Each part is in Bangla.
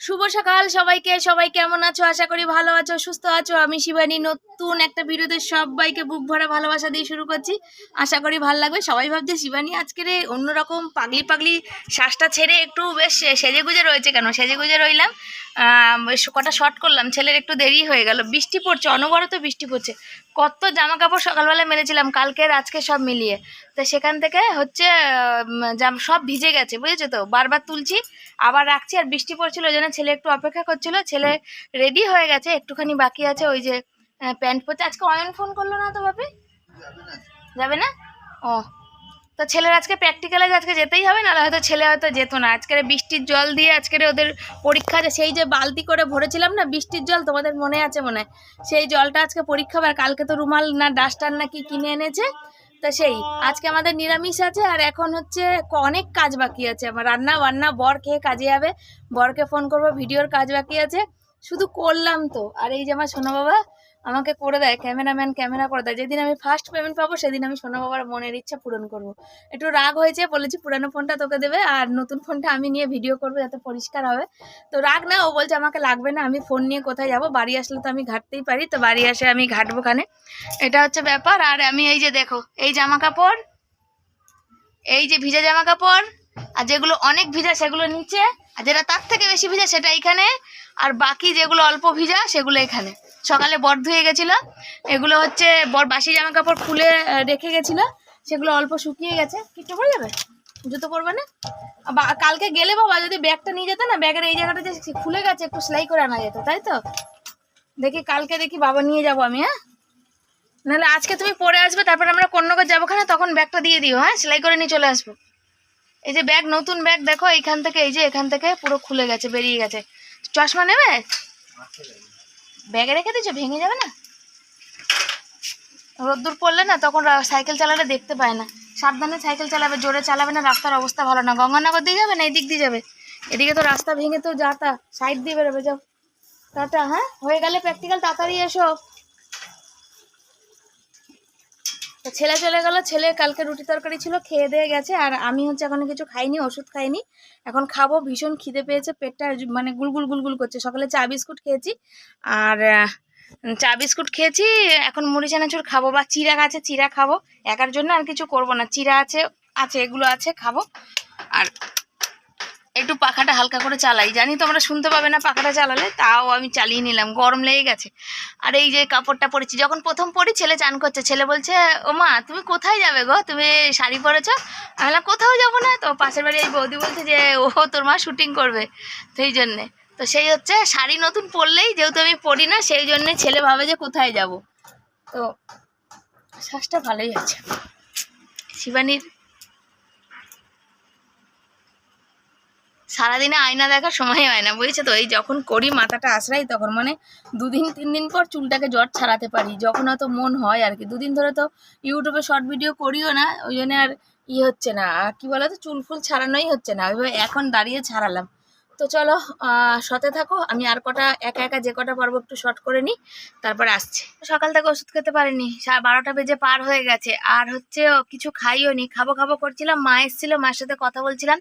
শুভ সকাল সবাইকে, সবাই কেমন আছো? আশা করি ভালো আছো, সুস্থ আছো। আমি শিবানী, নতুন একটা ভিডিওতে সবাইকে বুক ভরা ভালোবাসা দিয়ে শুরু করছি। আশা করি ভালো লাগবে। সবাই ভাবছে, শিবানী আজকে রে অন্যরকম পাগলি পাগলি শ্বাসটা ছেড়ে একটু বেশ সেজে গুজে রয়েছে কেন? সেজে গুজে রইলাম কটা শর্ট করলাম। ছেলের একটু দেরি হয়ে গেল। বৃষ্টি পড়ছে, অনবরত বৃষ্টি পড়ছে। কত জামা কাপড় সকালবেলা মেলেছিলাম কালকের আজকে সব মিলিয়ে। তো সেখান থেকে হচ্ছে জাম সব ভিজে গেছে বুঝেছ তো? বারবার তুলছি আবার রাখছি আর বৃষ্টি পড়ছিল ওই জন্য ছেলে একটু অপেক্ষা করছিল। ছেলে রেডি হয়ে গেছে একটুখানি বাকি আছে ওই যে প্যান্ট পরছে। আজকে অয়ন ফোন করল না তো বাপি যাবে না? ও তো ছেলের আজকে প্র্যাকটিক্যালে আজকে যেতেই হবে, নাহলে হয়তো ছেলে হয়তো যেত না। আজকের বৃষ্টির জল দিয়ে আজকের ওদের পরীক্ষা সেই যে বালতি করে ভরেছিলাম না, বৃষ্টির জল তোমাদের মনে আছে মনে? হয় সেই জলটা আজকে পরীক্ষা আর কালকে তো রুমাল না, ডাস্টার না কি কিনে এনেছে। তা সেই, আজকে আমাদের নিরামিষ আছে, আর এখন হচ্ছে অনেক কাজ বাকি আছে। আমার রান্না বান্না বর খেয়ে কাজে যাবে। বরকে ফোন করব, ভিডিওর কাজ বাকি আছে। শুধু করলাম তো। আর এই যে আমার সোনা বাবা আমাকে করে দেয় ক্যামেরাম্যান ক্যামেরা করে দেয়। যেদিন আমি ফার্স্ট পেমেন্ট পাবো, সেদিন আমি সোনা বাবার মনের ইচ্ছা পূরণ করব। একটু রাগ হয়েছে, বলেছি পুরানো ফোনটা তোকে দেবে, আর নতুন ফোনটা আমি নিয়ে ভিডিও করব যাতে পরিষ্কার হবে। তো রাগ না, ও বলছে আমাকে লাগবে না, আমি ফোন নিয়ে কোথায় যাব? বাড়ি আসলে তো আমি ঘাটতেই পারি, তো বাড়ি আসে আমি ঘাটবো খানে এটা হচ্ছে ব্যাপার, আর আমি এই যে দেখো, এই জামা কাপড়, এই যে ভিজা জামা কাপড়, আর যেগুলো অনেক ভিজা সেগুলো নিচে, আর যেটা তার থেকে বেশি ভিজা সেটা এইখানে, আর বাকি যেগুলো অল্প ভিজা সেগুলো এখানে। সকালে বর ধুয়ে গেছিল। এগুলো হচ্ছে বর বাসি জামা কাপড় খুলে রেখে গেছিল। সেগুলো অল্প শুকিয়ে গেছে। কিট্টু পড়ে যাবে? জুতো পরবে না? কালকে গেলে বাবা যদি ব্যাগটা নিয়ে যেত না, ব্যাগের এই জায়গাটা যে খুলে গেছে, একটু সেলাই করে আনা যেত, তাই তো? দেখি কালকে দেখি বাবা নিয়ে যাব আমি হ্যাঁ? নাহলে আজকে তুমি পরে আসবে, তারপর আমরা কন্যগর যাব খানে, তখন ব্যাগটা দিয়ে দিও হ্যাঁ? সেলাই করে নিয়ে চলে আসব। এই যে ব্যাগ, নতুন ব্যাগ, দেখো, এইখান থেকে, এই যে এখান থেকে পুরো খুলে গেছে, বেরিয়ে গেছে। চশমা নেবে? ব্যাগে রেখে দিচ্ছ ভেঙে যাবে না? রোদ্দুর পড়লে না তখন সাইকেল চালালে দেখতে পায় না। সাবধানে সাইকেল চালাবে, জোরে চালাবে না, রাস্তার অবস্থা ভালো না। গঙ্গানগর দিয়ে যাবে না? এই দিক দিয়ে যাবে। এদিকে তো রাস্তা ভেঙে তো যা তা। সাইড দিয়ে বেরোবে, যাও। টাটা হ্যাঁ? হয়ে গেলে প্র্যাকটিক্যাল তাড়াতাড়ি এসো তো ছেলে চলে গেল, ছেলে কালকে রুটি তরকারি ছিল, খেয়ে দিয়ে গেছে, আর আমি হচ্ছে এখন কিছু খাইনি, ওষুধ খাইনি। এখন খাব, ভীষণ খিদে পেয়েছে, পেটটা মানে গুলগুল গুলগুল করছে। সকালে চা বিস্কুট খেয়েছি, আর চা বিস্কুট খেয়েছি, এখন মুড়ি চানাচুর খাব, বা চিরা আছে, চিরা খাব। একার জন্য আর কিছু করব না, চিরা আছে আছে, এগুলো আছে, খাব। আর একটু পাখাটা হালকা করে চালাই। জানি তোমরা শুনতে পাবে না পাখাটা চালালে, তাও আমি চালিয়ে নিলাম, গরম লেগে গেছে। আর এই যে কাপড়টা পরেছি, যখন প্রথম পরি, ছেলে চান করছে, ছেলে বলছে ও মা তুমি কোথায় যাবে গো? তুমি শাড়ি পরেছো? আমি কোথাও যাব না? তো পাশের বাড়ি এই বৌদি বলছে যে, ও তোর মা শুটিং করবে। সেই জন্যে। তো সেই হচ্ছে, শাড়ি নতুন পরলেই যেহেতু আমি পরি না, সেই জন্যে ছেলে ভাবে যে কোথায় যাব। তো শ্বাসটা ভালোই আছে। শিবানীর সারাদিনে আয়না দেখার সময় হয় না, বুঝেছ তো? এই যখন করি, মাথাটা আশ্রাই, তখন মানে দুদিন তিন দিন পর চুলটাকে জট ছাড়াতে পারি, যখন হয়তো মন হয় আর কি। দুদিন ধরে তো ইউটিউবে শর্ট ভিডিও করিও না, ওই জন্য আর ই হচ্ছে না, আর কি বলতো? চুল ফুল ছাড়ানোই হচ্ছে না এখন দাঁড়িয়ে ছাড়ালাম। তো চলো সতে থাকো। আমি আর কটা, একা একা যে কটা পারব একটু শর্ট করে নিই তারপর আসছি। সকাল থেকে ওষুধ খেতে পারিনি বারোটা বেজে পার হয়ে গেছে। আর হচ্ছে কিছু খাইও নি, খাব খাব করছিলাম, মা এসেছিল মায়ের সাথে কথা বলছিলাম।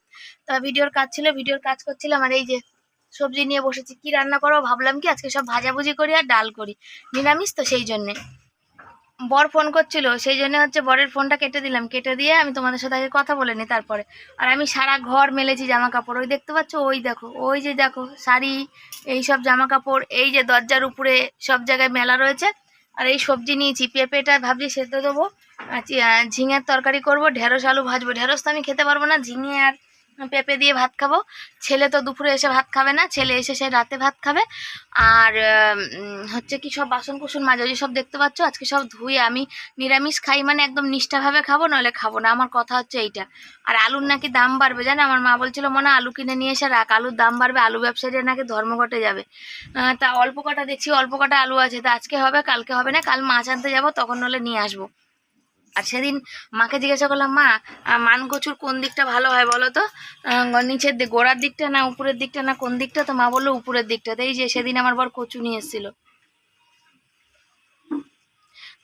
তা ভিডিওর কাজ ছিল, ভিডিওর কাজ করছিলাম, আর এই যে সবজি নিয়ে বসেছি। কি রান্না করব ভাবলাম কি, আজকে সব ভাজাভুজি করি আর ডাল করি। নিরামিষ তো সেই জন্যে। বর ফোন করছিল, সেই জন্য হচ্ছে বরের ফোনটা কেটে দিলাম। কেটে দিয়ে আমি তোমাদের সাথে আগে কথা বলে নিই তারপরে। আর আমি সারা ঘর মেলেছি জামা কাপড় ওই দেখতে পাচ্ছ? ওই দেখো, ওই যে দেখো, শাড়ি, এই সব জামা কাপড় এই যে দরজার উপরে সব জায়গায় মেলা রয়েছে। আর এই সবজি নিয়েছি, পেঁপেটা ভাবছি সেদ্ধ দেবো। আর ঝিঙের তরকারি করব, ঢেঁড়স আলু ভাজবো। ঢেঁড়স তো আমি খেতে পারব না, ঝিঙে আর পেঁপে দিয়ে ভাত খাব। ছেলে তো দুপুরে এসে ভাত খাবে না, ছেলে এসে সে রাতে ভাত খাবে। আর হচ্ছে কি সব বাসন কুসন মাঝে যে সব দেখতে পাচ্ছ? আজকে সব ধুয়ে আমি নিরামিষ খাই মানে একদম নিষ্ঠাভাবে খাব নাহলে খাব না। আমার কথা হচ্ছে এইটা। আর আলুর নাকি দাম বাড়বে জানো? আমার মা বলছিল, মনে, আলু কিনে নিয়ে এসে রাখ। আলুর দাম বাড়বে, আলু ব্যবসায়ীরা নাকি ধর্মঘটে যাবে। তা অল্প কটা দেখছি, অল্প কটা আলু আছে। তা আজকে হবে, কালকে হবে না, কাল মাছ আনতে যাব, তখন নলে নিয়ে আসব। আর সেদিন মাকে জিজ্ঞাসা করলাম মা আহ, মান কচুর কোন দিকটা ভালো হয় বলো তো? নিচের দিক গোড়ার দিকটা না উপরের দিকটা না কোন দিকটা? তো মা বলল উপরের দিকটা। এই যে সেদিন আমার বর কচু নিয়ে এসেছিল।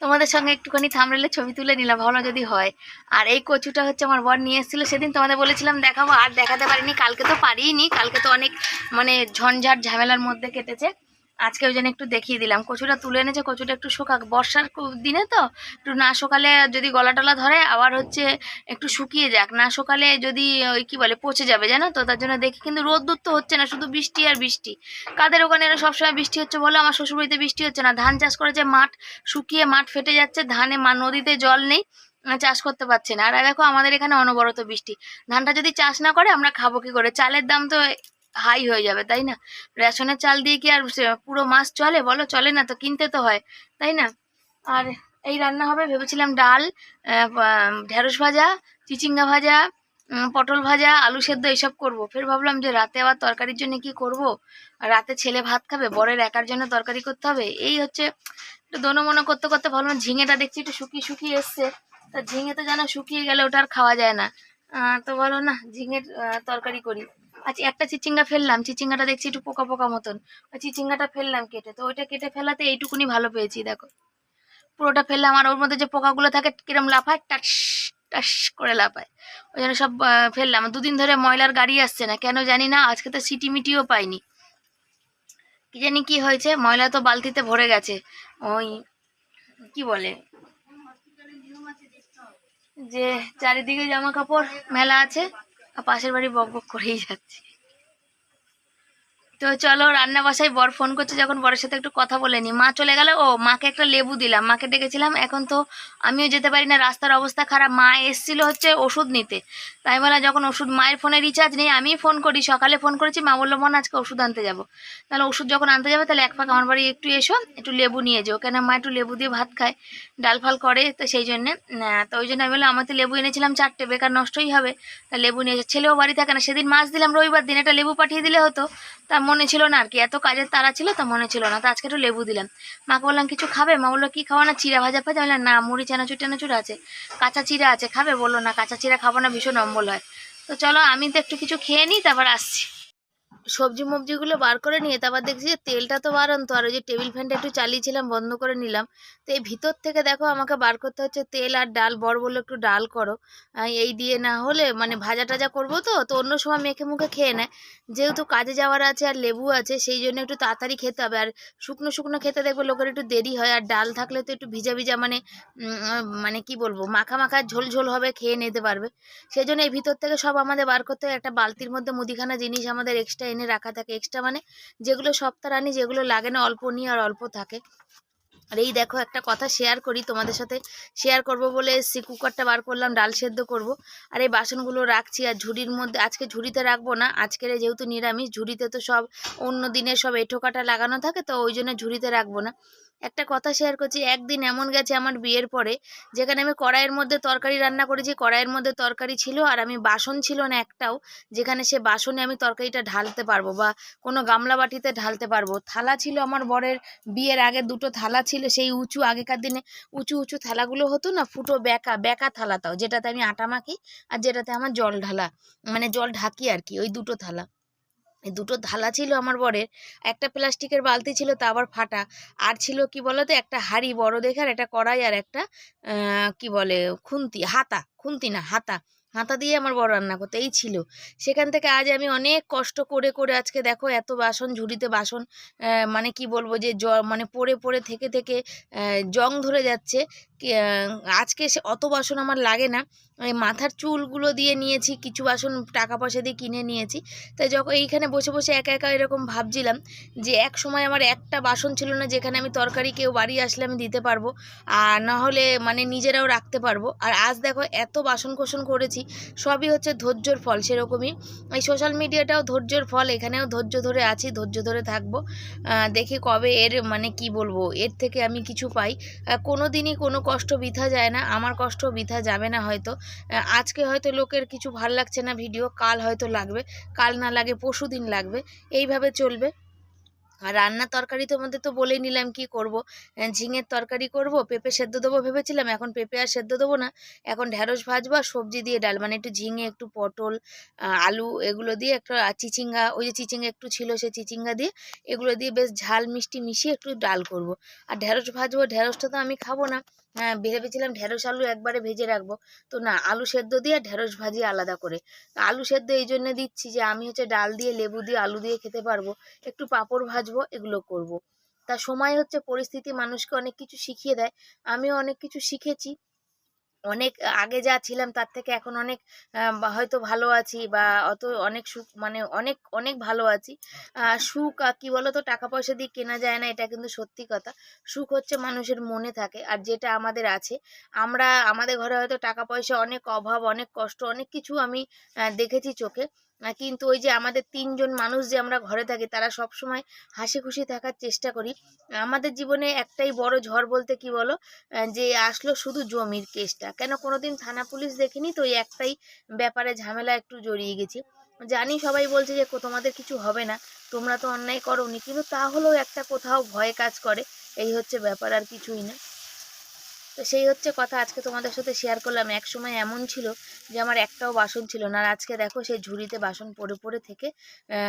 তোমাদের সঙ্গে একটুখানি থামরেলে ছবি তুলে নিলাম ভালো যদি হয়। আর এই কচুটা হচ্ছে আমার বর নিয়ে এসেছিল। সেদিন তোমাদের বলেছিলাম দেখাবো আর দেখাতে পারিনি কালকে তো পারিনি কালকে তো অনেক মানে ঝঞ্ঝাট ঝামেলার মধ্যে কেটেছে। আজকে ওই জন্য একটু দেখিয়ে দিলাম। কচুটা তুলে এনেছে, কচুটা একটু শোকাক। বর্ষার দিনে তো একটু না সকালে যদি গলা টলা ধরে, আবার হচ্ছে একটু শুকিয়ে যাক। না সকালে যদি ওই কি বলে, পচে যাবে, জানো তো? তার জন্য দেখি, কিন্তু রোদ্দুর তো হচ্ছে না, শুধু বৃষ্টি আর বৃষ্টি। কাদের ওখানে এরা সবসময় বৃষ্টি হচ্ছে বলো? আমার শ্বশুরবাড়িতে বৃষ্টি হচ্ছে না। ধান চাষ করেছে, মাঠ শুকিয়ে মাঠ ফেটে যাচ্ছে, ধানে মা নদীতে জল নেই চাষ করতে পারছে না। আর দেখো, আমাদের এখানে অনবরত বৃষ্টি। ধানটা যদি চাষ না করে, আমরা খাব কি করে? চালের দাম তো হাই হয়ে যাবে, তাই না? রেশনের চাল দিয়ে কি আর পুরো মাস চলে? বলো, চলে না তো, কিনতে তো হয়, তাই না? আর এই রান্না হবে ভেবেছিলাম ডাল ঢেঁড়স ভাজা, চিচিঙ্গা ভাজা পটল ভাজা, আলু সেদ্ধ এইসব করব। ফের ভাবলাম যে রাতে আবার তরকারির জন্য কি করব? রাতে ছেলে ভাত খাবে, বরের একার জন্য তরকারি করতে হবে। এই হচ্ছে একটু দোনো করতে করতে ভাবলাম ঝিঙেটা দেখছি একটু শুকিয়ে শুকিয়ে এসছে। তা ঝিঙে তো যেন শুকিয়ে গেলে ওটা আর খাওয়া যায় না। তো বলো না, ঝিঙের তরকারি করি। আচ্ছা একটা চিচিঙ্গা ফেললাম, চিচিঙ্গাটা দেখছি একটু পোকা পোকা মতন। চিচিঙ্গাটা ফেললাম কেটে, তো ওইটা কেটে ফেলাতে এইটুকুনি ভালো পেয়েছি, দেখো। পুরোটা ফেললাম, আর ওর মধ্যে যে পোকাগুলো থাকে, কিরম লাফায়, টাস টাস করে লাফায়। ওই জন্য সব ফেললাম। দুদিন ধরে ময়লার গাড়ি আসছে না, কেন জানি না, আজকে তো সিটি মিটিও পাইনি। কি জানি কি হয়েছে, ময়লা তো বালতিতে ভরে গেছে। ওই, কি বলে? যে চারিদিকে জামা কাপড় মেলা আছে পাশের বাড়ি বক বক করেই যাচ্ছে। তো চলো রান্না বাসায় বর ফোন করছে যখন বরের সাথে একটু কথা বলে নি। মা চলে গেল, ও মাকে একটা লেবু দিলাম। মাকে ডেকেছিলাম, এখন তো আমিও যেতে পারি না, রাস্তার অবস্থা খারাপ। মা এসছিল হচ্ছে ওষুধ নিতে। তাই বলা যখন ওষুধ মায়ের ফোনে রিচার্জ নেই আমি ফোন করি। সকালে ফোন করেছি, মা বলল মন আজকে ওষুধ আনতে যাব। তাহলে ওষুধ যখন আনতে যাবে, তাহলে এক পাক আমার বাড়ি একটু এসো, একটু লেবু নিয়ে যেও। কেন মা একটু লেবু দিয়ে ভাত খায়, ডাল ফাল করে, তো সেই জন্যে তো ওই জন্য আমি বললাম আমার তো লেবু এনেছিলাম চারটে, বেকার নষ্টই হবে। তা লেবু নিয়ে ছেলেও বাড়ি থাকে না। সেদিন মাছ দিলাম, রবিবার দিন একটা লেবু পাঠিয়ে দিলে হতো। তা মনে ছিল না আর কি। এত কাজের তারা ছিল তো মনে ছিল না। তো আজকে একটু লেবু দিলাম। মাকে বললাম, কিছু খাবে? মা বলল, কি খাওয়া না? চিরা ভাজা ফাজা বললাম, না, মুড়ি, চানাচুর, টানাচুর আছে। কাঁচা চিরা আছে। খাবে? বলল, না, কাঁচা চিরা খাব না, ভীষণ অম্বল হয়। তো চলো, আমি তো একটু কিছু খেয়ে নিই, তারপর আসছি। সবজি মবজিগুলো বার করে নিয়ে তারপর দেখছি যে তেলটা তো বারন্ত আর ওই যে টেবিল ফ্যানটা একটু চালিয়েছিলাম, বন্ধ করে নিলাম। তো এই ভিতর থেকে দেখো আমাকে বার করতে হচ্ছে তেল আর ডাল, বড় বলল একটু ডাল করো। এই দিয়ে না হলে মানে ভাজা টাজা করব তো তো অন্য সময় মেখে মুখে খেয়ে নেয় যেহেতু কাজে যাওয়ার আছে আর লেবু আছে, সেই জন্য একটু তাড়াতাড়ি খেতে হবে। আর শুকনো শুকনো খেতে দেখবে লোকের একটু দেরি হয়, আর ডাল থাকলে তো একটু ভিজা ভিজা মানে মানে কি বলব, মাখা মাখা ঝোল ঝোল হবে, খেয়ে নিতে পারবে। সেই জন্য এই ভিতর থেকে সব আমাদের বার করতে একটা বালতির মধ্যে মুদিখানা জিনিস আমাদের এক্সট্রা এনে রাখা থাকে এক্সট্রা মানে যেগুলো সপ্তাহ রানি যেগুলো লাগে না অল্প নিয়ে আর অল্প থাকে। আর এই দেখো একটা কথা শেয়ার করি তোমাদের সাথে। শেয়ার করব বলে সি কুকারটা বার করলাম, ডাল সেদ্ধ করব। আর এই বাসনগুলো রাখছি আর ঝুড়ির মধ্যে, আজকে ঝুড়িতে রাখব না, আজকের যেহেতু নিরামিষ, ঝুড়িতে তো সব অন্য দিনের সব এঠোকাটা লাগানো থাকে তো ওই জন্য ঝুড়িতে রাখব না। একটা কথা শেয়ার করছি, একদিন এমন গেছে আমার বিয়ের পরে, যেখানে আমি কড়াইয়ের মধ্যে তরকারি রান্না করেছি, কড়াইয়ের মধ্যে তরকারি ছিল আর আমি বাসন ছিল না একটাও, যেখানে সে বাসনে আমি তরকারিটা ঢালতে পারব বা কোনো গামলা বাটিতে ঢালতে পারব। থালা ছিল আমার বরের বিয়ের আগে দুটো থালা ছিল, সেই উঁচু আগেকার দিনে উঁচু উঁচু থালাগুলো হতো না, ফুটো বেকা বেকা থালা তাও, যেটাতে আমি আটা মাখি আর যেটাতে আমার জল ঢালা মানে জল ঢাকি আর কি, ওই দুটো থালা। দুটো থালা ছিল আমার বরের, একটা প্লাস্টিকের বালতি ছিল তা আবার ফাটা, আর ছিল কি বলতো একটা হাঁড়ি বড় দেখে আর একটা কড়াই আর একটা কি বলে, খুন্তি, হাতা, খুন্তি না, হাতা হাতা দিয়ে আমার বড় রান্না করতে, এই ছিল। সেখান থেকে আজ আমি অনেক কষ্ট করে করে আজকে দেখো এত বাসন, ঝুড়িতে বাসন মানে কি বলব যে জ মানে পড়ে পড়ে, থেকে থেকে জং ধরে যাচ্ছে আজকে সে অত বাসন আমার লাগে না। মাথার চুলগুলো দিয়ে নিয়েছি, কিছু বাসন টাকা পয়সা দিয়ে কিনে নিয়েছি। তাই যখন এইখানে বসে বসে একা একা এরকম ভাবছিলাম যে এক সময় আমার একটা বাসন ছিল না যেখানে আমি তরকারি কেউ বাড়ি আসলে আমি দিতে পারব, আর না হলে মানে নিজেরাও রাখতে পারব। আর আজ দেখো এত বাসন কোসন করেছি, সবই হচ্ছে ধৈর্যর ফল সেরকমই। এই সোশ্যাল মিডিয়াটাও ধৈর্যর ফল, এখানেও ধৈর্য ধরে আছি, ধৈর্য ধরে থাকব। দেখি কবে এর মানে কি বলব, এর থেকে আমি কিছু পাই। কোনো দিনই কোনো কষ্ট বৃথা যায় না, আমার কষ্ট বৃথা যাবে না হয়তো। আজকে হয়তো লোকের কিছু ভালো লাগছে না ভিডিও কাল হয়তো লাগবে, কাল না লাগে পরশু দিন লাগবে, এইভাবে চলবে। আর রান্না তরকারিতে মধ্যে তো বলেই নিলাম কি করব। ঝিঙের তরকারি করব, পেঁপে সেদ্ধ দেবো ভেবেছিলাম, এখন পেঁপে আর সেদ্ধ দেবো না। এখন ঢ্যাঁড়স ভাজবো আর সবজি দিয়ে ডাল মানে একটু ঝিঙে, একটু পটল আলু এগুলো দিয়ে একটা চিচিঙ্গা, ওই যে চিচিঙ্গা একটু ছিল সেই চিচিঙ্গা দিয়ে এগুলো দিয়ে বেশ ঝাল মিষ্টি মিশিয়ে একটু ডাল করব। আর ঢ্যাঁড়স ভাজবো ঢ্যাঁড়সটা তো আমি খাব না। হ্যাঁ ভেবেছিলাম ঢেঁড়স আলু একবারে ভেজে রাখব। তো না, আলু সেদ্ধ দিয়ে ঢেঁড়স ভাজি আলাদা করে। আলু সেদ্ধ এই জন্য দিচ্ছি যে, আমি হচ্ছে ডাল দিয়ে, লেবু দিয়ে, আলু দিয়ে খেতে পারব। একটু পাঁপড় ভাজবো, এগুলো করব। তা সময় হচ্ছে, পরিস্থিতি মানুষকে অনেক কিছু শিখিয়ে দেয়। আমিও অনেক কিছু শিখেছি। অনেক আগে যা ছিলাম তার থেকে এখন অনেক হয়তো ভালো আছি বা অত অনেক সুখ মানে অনেক অনেক ভালো আছি। আহ, সুখ আর কি বলতো টাকা পয়সা দিয়ে কেনা যায় না এটা কিন্তু সত্যি কথা। সুখ হচ্ছে মানুষের মনে থাকে আর যেটা আমাদের আছে। আমরা আমাদের ঘরে হয়তো টাকা পয়সা অনেক অভাব অনেক কষ্ট অনেক কিছু আমি দেখেছি চোখে। কিন্তু ওই যে আমাদের তিনজন মানুষ যে আমরা ঘরে থাকি, তারা সব সময় হাসি খুশি থাকার চেষ্টা করি। আমাদের জীবনে একটাই বড় ঝড় বলতে কি বলো? যে আসলো শুধু জমির কেসটা। কেন কোনোদিন থানা পুলিশ দেখিনি? তো ওই একটাই ব্যাপারে ঝামেলা একটু জড়িয়ে গেছি। জানি সবাই বলছে যে তোমাদের কিছু হবে না। তোমরা তো অন্যায় করোনি। কিন্তু তাহলেও একটা কোথাও ভয় কাজ করে। এই হচ্ছে ব্যাপার, আর কিছুই না। তো সেই হচ্ছে কথা আজকে তোমাদের সাথে শেয়ার করলাম। এক সময় এমন ছিল যে আমার একটাও বাসন ছিল না আর আজকে দেখো সেই ঝুড়িতে বাসন পড়ে পড়ে থেকে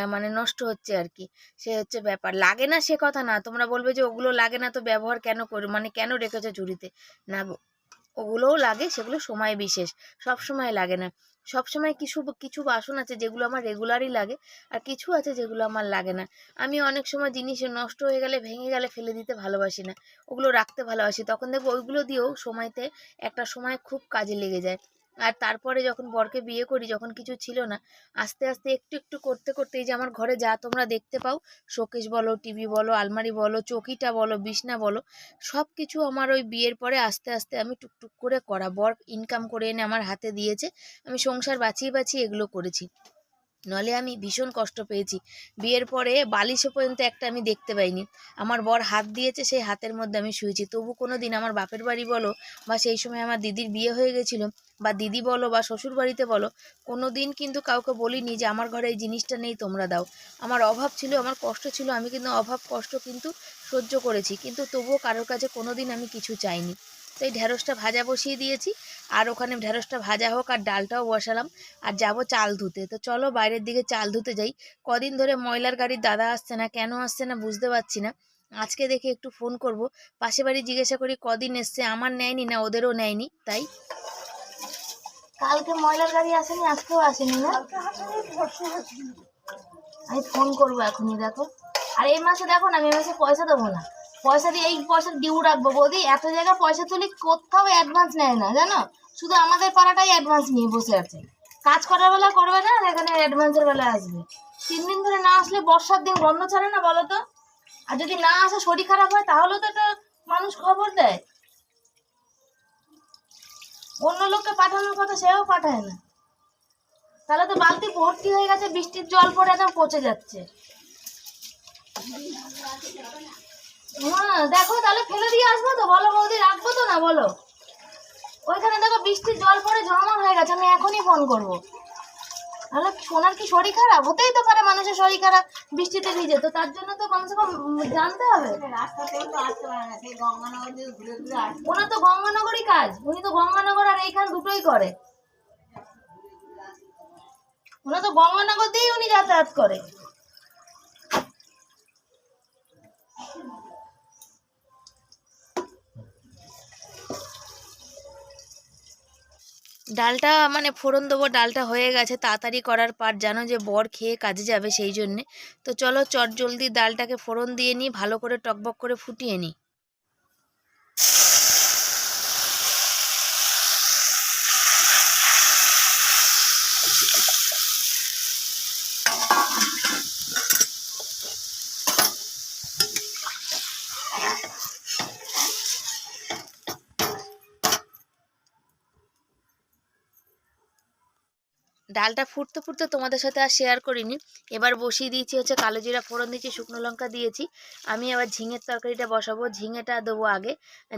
মানে নষ্ট হচ্ছে আর কি। সে হচ্ছে ব্যাপার। লাগে না সে কথা না। তোমরা বলবে যে ওগুলো লাগে না, তো ব্যবহার কেন করে মানে কেন রেখেছো ঝুড়িতে? না গো ওগুলোও লাগে, সেগুলো সময় বিশেষ। সব সময় লাগে না। সব সময় কিছু কিছু বাসন আছে যেগুলো আমার রেগুলারই লাগে আর কিছু আছে যেগুলো আমার লাগে না। আমি অনেক সময় জিনিস নষ্ট হয়ে গেলে, ভেঙে গেলে ফেলে দিতে ভালোবাসি না। ওগুলো রাখতে ভালোবাসি। তখন দেখব ওইগুলো দিয়েও সময়তে একটা সময় খুব কাজে লেগে যায়। আর তারপরে যখন বরকে বিয়ে করি, যখন কিছু ছিল না, আস্তে আস্তে একটু একটু করতে করতে এই যে আমার ঘরে যা তোমরা দেখতে পাও শোকেস বলো, টিভি বলো, আলমারি বলো, চকিটা বলো, বিছনা বলো সব কিছু আমার ওই বিয়ের পরে আস্তে আস্তে আমি টুকটুক করে করা। বর ইনকাম করে এনে আমার হাতে দিয়েছে, আমি সংসার বাঁচিয়ে বাঁচিয়ে এগুলো করেছি। নলে আমি ভীষণ কষ্ট পেয়েছি। বিয়ের পরে বালিশও পর্যন্ত একটা আমি দেখতে পাইনি। আমার বর হাত দিয়েছে, সেই হাতের মধ্যে আমি শুয়েছি। তবু কোনো দিন আমার বাপের বাড়ি বলো বা সেই সময় আমার দিদির বিয়ে হয়ে গেছিল বা দিদি বলো বা শ্বশুর বাড়িতে বলো কোনো দিন কিন্তু কাউকে বলিনি যে আমার ঘরে এই জিনিসটা নেই, তোমরা দাও। আমার অভাব ছিল, আমার কষ্ট ছিল, আমি কিন্তু অভাব কষ্ট কিন্তু সহ্য করেছি। কিন্তু তবুও কারোর কাছে কোনো দিন আমি কিছু চাইনি। তো এই ঢ্যাঁড়সটা ভাজা বসিয়ে দিয়েছি। আর ওখানে ঢ্যাঁড়সটা ভাজা হোক আর ডালটাও বসালাম। আর যাব চাল ধুতে। তো চলো বাইরের দিকে চাল ধুতে যাই। কদিন ধরে ময়লার গাড়ির দাদা আসছে না, কেন আসছে না বুঝতে পারছি না। আজকে দেখে একটু ফোন করব। পাশে বাড়ি জিজ্ঞাসা করি, কদিন এসছে? আমার নেয়নি না, ওদেরও নেয়নি। তাই কালকে ময়লার গাড়ি আসেনি, আজকেও আসেনি না? আমি ফোন করব এখনই, দেখো। আর এই মাসে দেখো না আমি এই মাসে পয়সা দেবো না। পয়সা দিয়ে, এই পয়সা ডিউ রাখব বৌদি। এত জায়গায় পয়সা তুলি, কোথাও অ্যাডভান্স নেয় না, জানো? শুধু আমাদের পাড়াটাই অ্যাডভান্স নিয়ে বসে আছে। কাজ করার বেলা করবে না এখানে অ্যাডভান্সের বেলা আসবে। তিন দিন ধরে না আসলে বর্ষার দিন বন্ধ ছাড়ে না, বলো তো? আর যদি না আসে, শরীর খারাপ হয়, তাহলেও তো একটা মানুষ খবর দেয়। অন্য লোককে পাঠানোর কথা সেও পাঠায় না। তাহলে তো বালতি ভর্তি হয়ে গেছে, বৃষ্টির জল পড়ে একদম পচে যাচ্ছে। হ্যাঁ দেখো, তাহলে ফেলে দিয়ে আসব তো? বলো বৌদি, রাখব তো না? বলো। ওইখানে দেখো, বৃষ্টির জল পড়ে জমা হয়ে গেছে, আমি এখনই ফোন করব। তাহলে সোনার কি শরীর খারাপ? হতেই তো পারে মানুষের শরীর খারাপ, বৃষ্টিতে ভিজে। তো তার জন্য তো কম জানতে হবে। ওনার তো গঙ্গানগরই কাজ, উনি তো গঙ্গানগর আর এইখান দুটোই করে। ওনার তো গঙ্গানগর দিয়েই উনি যাতায়াত করে। ডালটা মানে ফোড়ন দেবো, ডালটা হয়ে গেছে, তাড়াতাড়ি করার পার জানো যে বর খেয়ে কাজে যাবে সেই জন্যে। তো চলো চট জলদি ডালটাকে ফোড়ন দিয়ে নিই, ভালো করে টকবক করে ফুটিয়ে নিই। ডালটা ফুটতে ফুটতে তোমাদের সাথে আর শেয়ার করিনি। এবার বসিয়ে দিয়েছি হচ্ছে কালো জিরা ফোড়ন দিয়েছি, শুকনো লঙ্কা দিয়েছি। আমি আবার ঝিঙের তরকারিটা বসাবো। ঝিঙেটা দেবো আগে।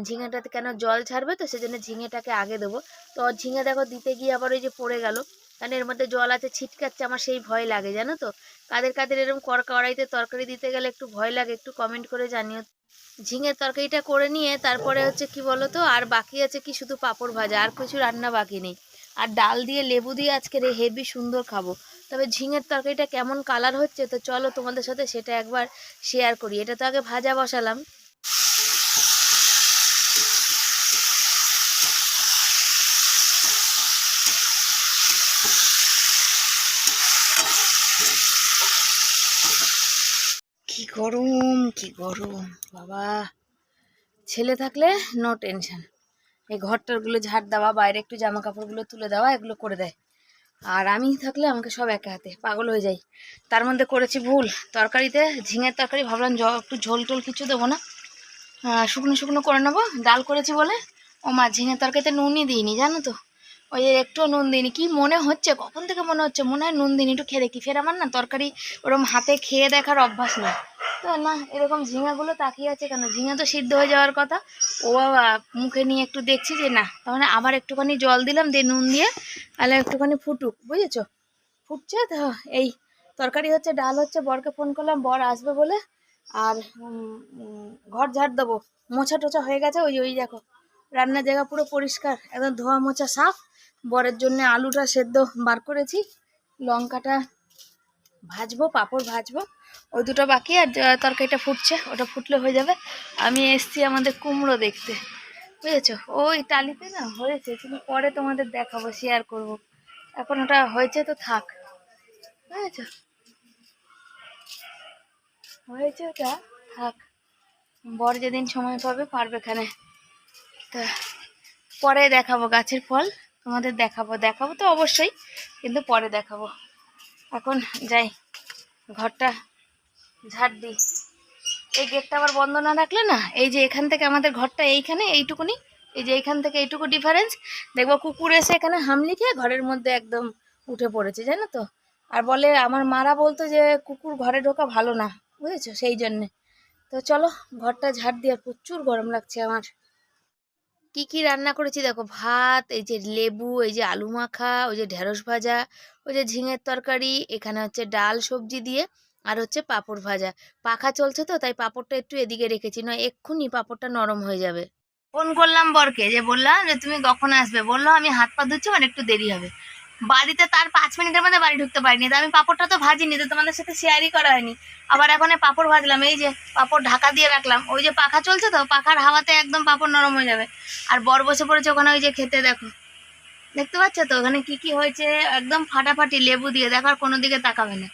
ঝিঙেটাতে কেন জল ছাড়বে তো সেজন্য ঝিঙেটাকে আগে দেবো। তো ঝিঙে দেখো দিতে গিয়ে আবার ওই যে পড়ে গেল। কারণ এর মধ্যে জল আছে, ছিটকাচ্ছে, আমার সেই ভয় লাগে, জানো তো? কাদের কাদের এরকম কর কড়াইতে তরকারি দিতে গেলে একটু ভয় লাগে, একটু কমেন্ট করে জানিও। ঝিঙের তরকারিটা করে নিয়ে তারপরে হচ্ছে কি বলো তো আর বাকি আছে কি শুধু পাঁপড় ভাজা, আর কিছু রান্না বাকি নেই। আর ডাল দিয়ে লেবু দিয়ে আজকে রে হেভি সুন্দর খাব। তবে ঝিঙের তরকারিটা কেমন কালার হচ্ছে তো চলো তোমাদের সাথে সেটা একবার শেয়ার করি। এটা তো আগে ভাজা বসালাম। কি গরম কি গরম, বাবা। ছেলে থাকলে নো টেনশন এই ঘরটারগুলো ঝাড় দেওয়া, বাইরে একটু জামা কাপড়গুলো তুলে দেওয়া, এগুলো করে দেয়। আর আমি থাকলে আমাকে সব একা হাতে, পাগল হয়ে যাই। তার মধ্যে করেছি ভুল, তরকারিতে ঝিঙের তরকারি, ভাবলাম জ একটু ঝোল টোল কিছু দেবো না। শুকনো শুকনো করে নেব, ডাল করেছি বলে। ও মা, ঝিঙের তরকারিতে নুনই দিইনি, জানো তো। ওই যে একটু নন্দিনী, কি মনে হচ্ছে? কখন থেকে মনে হচ্ছে? মনে হয় নুন দিইনি একটু খেয়ে দেখি। ফের আমার না তরকারি ওরকম হাতে খেয়ে দেখার অভ্যাস নেই। তো না, এরকম ঝিঙাগুলো তাকিয়ে আছে কেন? ঝিঙা তো সিদ্ধ হয়ে যাওয়ার কথা। ও বাবা, মুখে নিয়ে একটু দেখছি যে না, তার মানে আবার একটুখানি জল দিলাম, দিয়ে নুন দিয়ে তাহলে একটুখানি ফুটুক, বুঝেছ? ফুটছে তো, এই তরকারি হচ্ছে, ডাল হচ্ছে, বরকে ফোন করলাম, বর আসবে বলে, আর ঘর ঝাড় দেবো। মোছা টোছা হয়ে গেছে, ওই ওই দেখো, রান্নার জায়গা পুরো পরিষ্কার, একদম ধোয়া মোছা সাফ। বরের জন্য আলুটা সেদ্ধ বার করেছি। লঙ্কাটা ভাজবো, পাঁপড় ভাজবো। ওই দুটো বাকি আর তরকারিটা ফুটছে, ওটা ফুটলে হয়ে যাবে। আমি এসছি আমাদের কুমড়ো দেখতে, বুঝেছ? ওই টালিতে না হয়েছে, কিন্তু পরে তোমাদের দেখাবো শেয়ার করব। এখন ওটা হয়েছে তো থাক, বুঝেছ? হয়েছে ওটা, থাক। বর যেদিন সময় পাবে, পারবে এখানে। তা, পরে দেখাবো গাছের ফল। তোমাদের দেখাবো। দেখাবো তো অবশ্যই, কিন্তু পরে দেখাবো। এখন যাই, ঘরটা ঝাড় দিই। এই গেটটা আবার বন্ধ না রাখলে না, এই যে এখান থেকে আমাদের ঘরটা এইখানে, এইটুকুনি, এই যে এইখান থেকে এইটুকু ডিফারেন্স দেখব কুকুর এসে এখানে হামলি খেয়ে ঘরের মধ্যে একদম উঠে পড়েছে, জানো তো? আর বলে, আমার মারা বলতো যে, কুকুর ঘরে ঢোকা ভালো না বুঝেছ? সেই জন্যে। তো চলো, ঘরটা ঝাড় দিয়ে প্রচুর গরম লাগছে আমার। কি কি রান্না করেছি? দেখো ভাত, এই যে লেবু, এই যে আলু মাখা, ওই যে ঢেঁড়স ভাজা, ওই যে ঝিঙের তরকারি, এখানে হচ্ছে ডাল সবজি দিয়ে, আর হচ্ছে পাঁপড় ভাজা। পাখা চলছে তো, তাই পাঁপড়টা একটু এদিকে রেখেছি, নয় এক্ষুনি পাপড়টা নরম হয়ে যাবে। ফোন করলাম বরকে, যে বললাম যে তুমি কখন আসবে? বলল, আমি হাত পা ধুচ্ছি মানে একটু দেরি হবে। বাড়িতে তার পাঁচ মিনিটের মধ্যে বাড়ি ঢুকতে পারিনি। তো আমি পাঁপড়টা তো ভাজিনি, তো তোমাদের সাথে শেয়ারই করা হয়নি। আবার এখন পাঁপড় ভাজলাম, এই যে পাঁপড় ঢাকা দিয়ে রাখলাম, ওই যে পাখা চলছে তো, পাখার হাওয়াতে একদম পাঁপড় নরম হয়ে যাবে। আর বর বসে পড়েছে ওখানে ওই যে খেতে, দেখো। দেখতে পাচ্ছ তো, ওখানে কি কি হয়েছে? একদম ফাটাফাটি লেবু দিয়ে, দেখো আর কোনো দিকে তাকাবে না।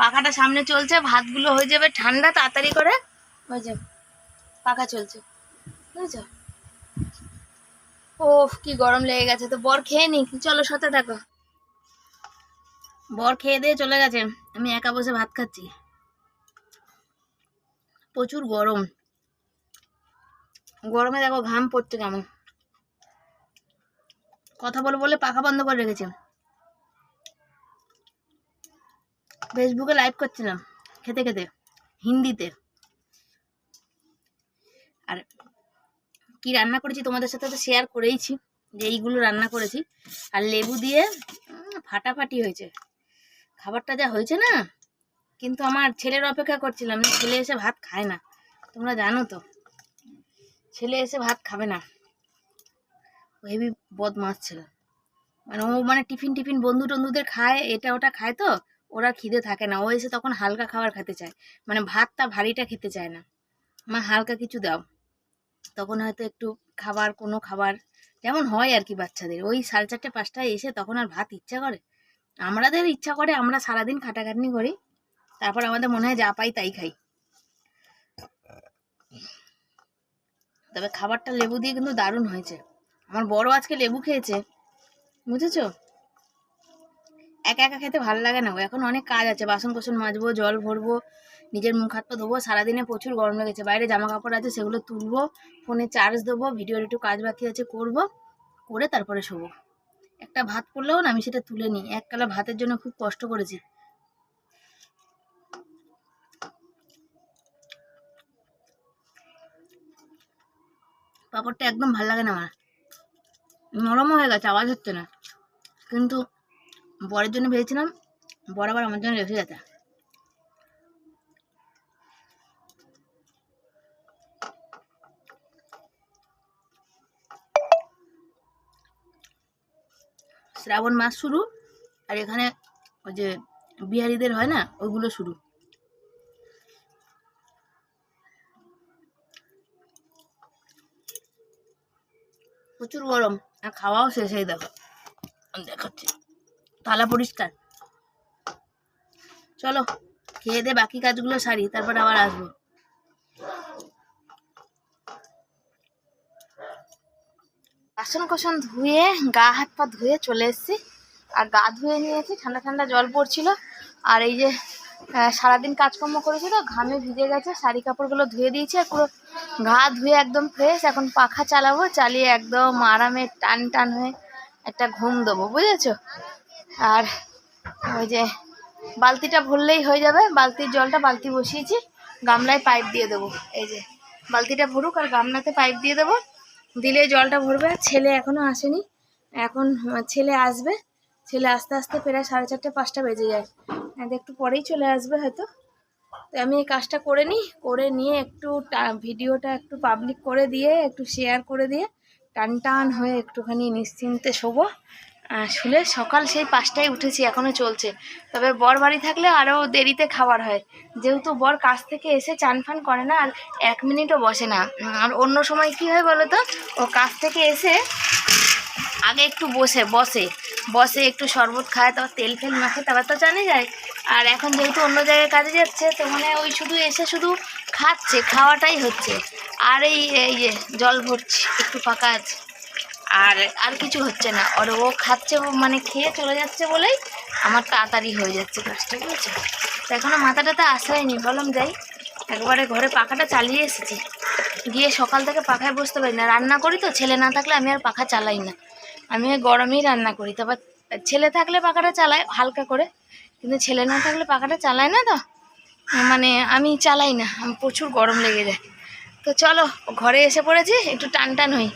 পাখাটা সামনে চলছে, ভাতগুলো হয়ে যাবে ঠান্ডা, তাড়াতাড়ি করে হয়ে যাবে। পাখা চলছে, বুঝেছ? ওফ, কি গরম লেগে গেছে। তো বর খেয়ে নি চলো সাথে দেখো বর খেয়ে দিয়ে চলে গেছে। আমি একা বসে ভাত খাচ্ছি। প্রচুর গরম। গরমে দেখো ঘাম পড়ছে কেমন। কথা বলে বলে পাখা বন্ধ করে রেখেছে। ফেসবুকে লাইভ করছিলাম, খেতে খেতে, হিন্দিতে। আর কি রান্না করেছি তোমাদের সাথে তো শেয়ার করেইছি, যে এইগুলো রান্না করেছি। আর লেবু দিয়ে ফাটাফাটি হয়েছে। খাবারটা যা হয়েছে না, কিন্তু আমার ছেলের অপেক্ষা করছিলাম ছেলে এসে ভাত খায় না। তোমরা জানো তো, ছেলে এসে ভাত খাবে না। হেভি বদমাস ছিল। মানে ও মানে টিফিন টিফিন বন্ধু টন্ধুদের খায়, এটা ওটা খায় তো, ওরা খিদে থাকে না। ও এসে তখন হালকা খাবার খেতে চায়। মানে ভাতটা ভারীটা খেতে চায় না। আমার হালকা কিছু দাও। তখন হয়তো একটু খাবার, কোনো খাবার, যেমন হয় আর কি বাচ্চাদের। ওই সাড়ে চারটে, পাঁচটায় এসে তখন আর ভাত ইচ্ছা করে। আমাদের ইচ্ছা করে আমরা সারাদিন খাটাখাটনি করি, তারপর আমাদের মনে হয় যা পাই তাই খাই। তবে খাবারটা লেবু দিয়ে কিন্তু দারুণ হয়েছে। আমার বড় আজকে লেবু খেয়েছে, বুঝেছ? একা একা খেতে ভালো লাগে না এখন অনেক কাজ আছে বাসন কোসন মাজবো, জল ভরবো, নিজের মুখ হাত পা ধোবো, সারাদিনে প্রচুর গরম লেগেছে, বাইরে জামা কাপড় আছে সেগুলো তুলবো, ফোনে চার্জ দেবো ভিডিওর একটু কাজ বাকি আছে, করব, করে তারপরে শোবো। একটা ভাত পড়লেও না আমি সেটা তুলে নিই। এক কালা ভাতের জন্য খুব কষ্ট করেছি। পাপড়টা একদম ভালো লাগে না আমার। নরমও হয়ে গেছে, আওয়াজ হচ্ছে না। কিন্তু বরের জন্য ভেবেছিলাম বর আবার আমার জন্য রেখে যেতে শ্রাবণ মাস শুরু আর এখানে ওই যে বিহারিদের হয় না, ওইগুলো শুরু। প্রচুর গরম আর খাওয়াও শেষ হয়ে দেখো। দেখাচ্ছি। থালা পরিষ্কার। চলো, খেয়ে দে বাকি কাজগুলো সারি, তারপর আবার আসব। বাসন কোসন ধুয়ে, গা হাত পা ধুয়ে চলে এসেছি। আর গা ধুয়ে নিয়েছি, ঠান্ডা ঠান্ডা জল পড়ছিল। আর এই যে সারাদিন কাজকর্ম করেছি তো, ঘামে ভিজে গেছে, শাড়ি কাপড়গুলো ধুয়ে দিয়েছি, আর পুরো গা ধুয়ে একদম ফ্রেশ এখন পাখা চালাবো, চালিয়ে একদম আরামে টান টান হয়ে একটা ঘুম দেবো, বুঝেছ? আর ওই যে, বালতিটা ভরলেই হয়ে যাবে, বালতির জলটা বালতি বসিয়েছি, গামলায় পাইপ দিয়ে দেবো, এই যে। বালতিটা ভরুক আর গামলাতে পাইপ দিয়ে দেবো দিলে জলটা ভরবে ছেলে এখনও আসেনি। এখন ছেলে আসবে। ছেলে আস্তে আস্তে প্রায় সাড়ে চারটে, পাঁচটা বেজে যায়। একটু পরেই চলে আসবে হয়তো। তো আমি এই কাজটা করে নিই, করে নিয়ে একটু ভিডিওটা একটু পাবলিক করে দিয়ে, একটু শেয়ার করে দিয়ে টান টান হয়ে একটুখানি নিশ্চিন্তে শোবো। আর শুলে সকাল সেই পাঁচটায় উঠেছি এখনও চলছে। তবে বর বাড়ি থাকলে আরও দেরিতে খাবার হয়। যেহেতু বর কাজ থেকে এসে চান ফান করে না, আর এক মিনিটও বসে না। আর অন্য সময় কি হয় বলো তো? ও কাজ থেকে এসে আগে একটু বসে বসে। বসে একটু শরবত খায়, তারপর তেল ফেল মাখে, তারপর তো জানে যায়। আর এখন যেহেতু অন্য জায়গায় কাজে যাচ্ছে, তো মানে ওই শুধু এসে শুধু খাচ্ছে, খাওয়াটাই হচ্ছে। আর এই এই যে জল ভরছি, একটু ফাঁকা আছে। আর আর কিছু হচ্ছে না। আর ও খাচ্ছে মানে খেয়ে চলে যাচ্ছে বলেই আমার তাড়াতাড়ি হয়ে যাচ্ছে কাজটা বুঝেছ তো এখনও মাথা টাথা আশ্রয়নি, বললাম যাই। একবারে ঘরে পাখাটা চালিয়ে এসেছি। গিয়ে সকাল থেকে পাখায় বসতে পারি না। রান্না করি তো, ছেলে না থাকলে আমি আর পাখা চালাই না। আমি গরমেই রান্না করি। তারপর ছেলে থাকলে পাখাটা চালাই হালকা করে, কিন্তু ছেলে না থাকলে পাখাটা চালাই না তো? মানে আমি চালাই না আমি প্রচুর গরম লেগে যায়। তো চলো, ঘরে এসে পড়েছি, একটু টান টান হই।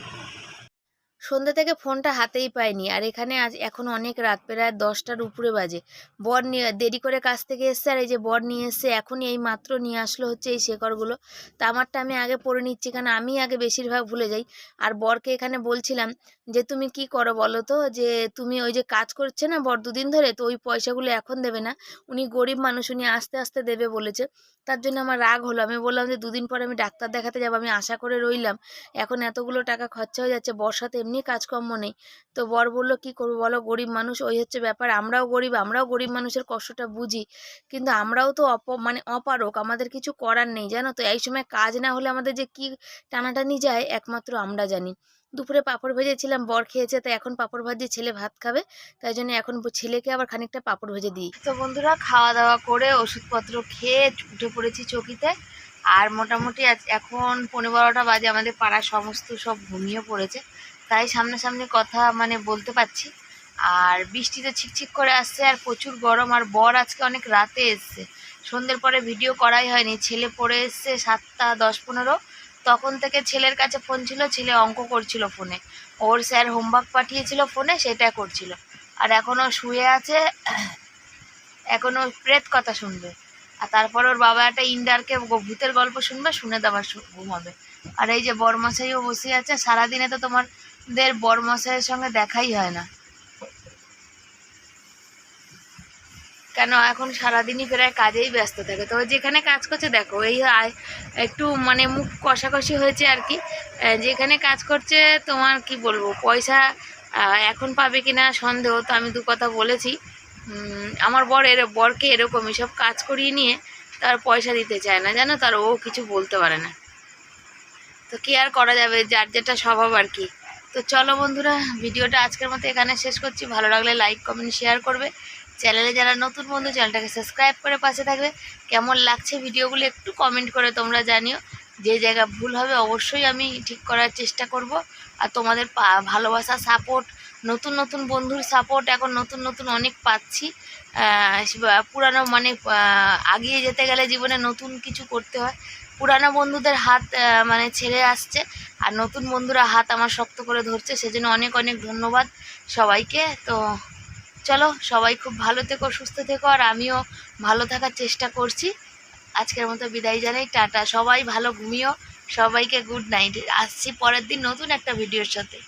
সন্ধ্যে থেকে ফোনটা হাতেই পাইনি। আর এখানে আজ এখন অনেক রাত, প্রায় দশটার উপরে বাজে। বর নিয়ে, দেরি করে কাছ থেকে এসছে আর এই যে বর নিয়ে এসছে, এখনই এই মাত্র নিয়ে আসলো হচ্ছে এই শেকড়গুলো। তা আমারটা আমি আগে পরে নিচ্ছি, কারণ আমি আগে বেশিরভাগ ভুলে যাই। আর বরকে এখানে বলছিলাম যে, তুমি কি করো বলো তো? যে, তুমি ওই যে কাজ করছে না বর দুদিন ধরে, তো ওই পয়সাগুলো এখন দেবে না। উনি গরিব মানুষ, উনি আস্তে আস্তে দেবে বলেছে। তার জন্য আমার রাগ হলো। আমি বললাম যে, দুদিন পরে আমি ডাক্তার দেখাতে যাব, আমি আশা করে রইলাম। এখন এতগুলো টাকা খরচা হয়ে যাচ্ছে বর্ষাতে এমনি কাজকর্ম নেই। তো বর বলল, কি করব বলো, গরিব মানুষ, ওই হচ্ছে ব্যাপার। আমরাও গরিব আমরাও গরিব মানুষের কষ্টটা বুঝি। কিন্তু আমরাও তো অপ মানে অপারক আমাদের কিছু করার নেই, জানো তো? এই সময় কাজ না হলে আমাদের যে কি টানাটানি যায়, একমাত্র আমরা জানি। দুপুরে পাঁপড় ভেজেছিলাম, বর খেয়েছে তো এখন পাঁপড় ভাজি ছেলে ভাত খাবে, তাই জন্য এখন ছেলেকে আবার খানিকটা পাঁপড় ভেজে দিই। তো বন্ধুরা খাওয়া দাওয়া করে ওষুধপত্র খেয়ে উঠে পড়েছি চকিতে, আর মোটামুটি আজ- এখন পনেরো বারোটা বাজে, আমাদের পাড়ার সমস্ত সব ঘুমিয়ে পড়েছে, তাই সামনাসামনি কথা মানে বলতে পারছি, আর বৃষ্টি তো ছিকছিক করে আসছে, আর প্রচুর গরম, আর বর আজকে অনেক রাতে এসছে, সন্ধ্যের পরে ভিডিও করাই হয়নি, ছেলে পড়ে এসছে সাতটা দশ পনেরো তখন থেকে ছেলের কাছে ফোন ছিল, ছেলে অঙ্ক করছিল ফোনে ওর স্যার হোমওয়ার্ক পাঠিয়েছিল ফোনে সেটা করছিল। আর এখনও শুয়ে আছে এখনও প্রেত কথা শুনবে। আর তারপর ওর বাবা একটা ইন্ডারকে ভূতের গল্প শুনবে, শুনে দেওয়ার ঘুমাবে আর এই যে বরমশাইও বসে আছে, সারাদিনে তো তোমাদের বরমশাইয়ের সঙ্গে দেখাই হয় না। কেন এখন সারাদিনই প্রায় কাজেই ব্যস্ত থাকে? তো যেখানে কাজ করছে, দেখো, এই একটু মানে মুখ কষাকষি হয়েছে আর কি। যেখানে কাজ করছে, তোমার কি বলব, পয়সা এখন পাবে কিনা সন্দেহ, তো আমি দু কথা বলেছি। আমার বর এর, বরকে এরকমই সব কাজ করিয়ে নিয়ে তার পয়সা দিতে চায় না, জানো? তার ও কিছু বলতে পারে না। তো কি আর করা যাবে? যার যেটা স্বভাব আর কি। তো চলো বন্ধুরা, ভিডিওটা আজকের মতো এখানে শেষ করছি। ভালো লাগলে লাইক কমেন্ট শেয়ার করবে। চ্যানেলে যারা নতুন বন্ধু, চ্যানেলটাকে সাবস্ক্রাইব করে পাশে থাকবে। কেমন লাগছে ভিডিওগুলো একটু কমেন্ট করে তোমরা জানিও। যে জায়গা ভুল হবে, অবশ্যই আমি ঠিক করার চেষ্টা করব। আর তোমাদের ভালোবাসা সাপোর্ট নতুন নতুন বন্ধুর সাপোর্ট এখন নতুন নতুন অনেক পাচ্ছি। পুরানো মানে আগিয়ে যেতে গেলে জীবনে নতুন কিছু করতে হয়। পুরানো বন্ধুদের হাত মানে ছেড়ে আসছে। আর নতুন বন্ধুরা হাত আমার শক্ত করে ধরছে। সেজন্য অনেক অনেক ধন্যবাদ সবাইকে। তো চলো, সবাই খুব ভালো থেকো, সুস্থ থেকো, আর আমিও ভালো থাকার চেষ্টা করছি। আজকের মতো বিদায় জানাই, টাটা। সবাই ভালো ঘুমিও, সবাইকে গুড নাইট আসছি পরের দিন নতুন একটা ভিডিওর সাথে।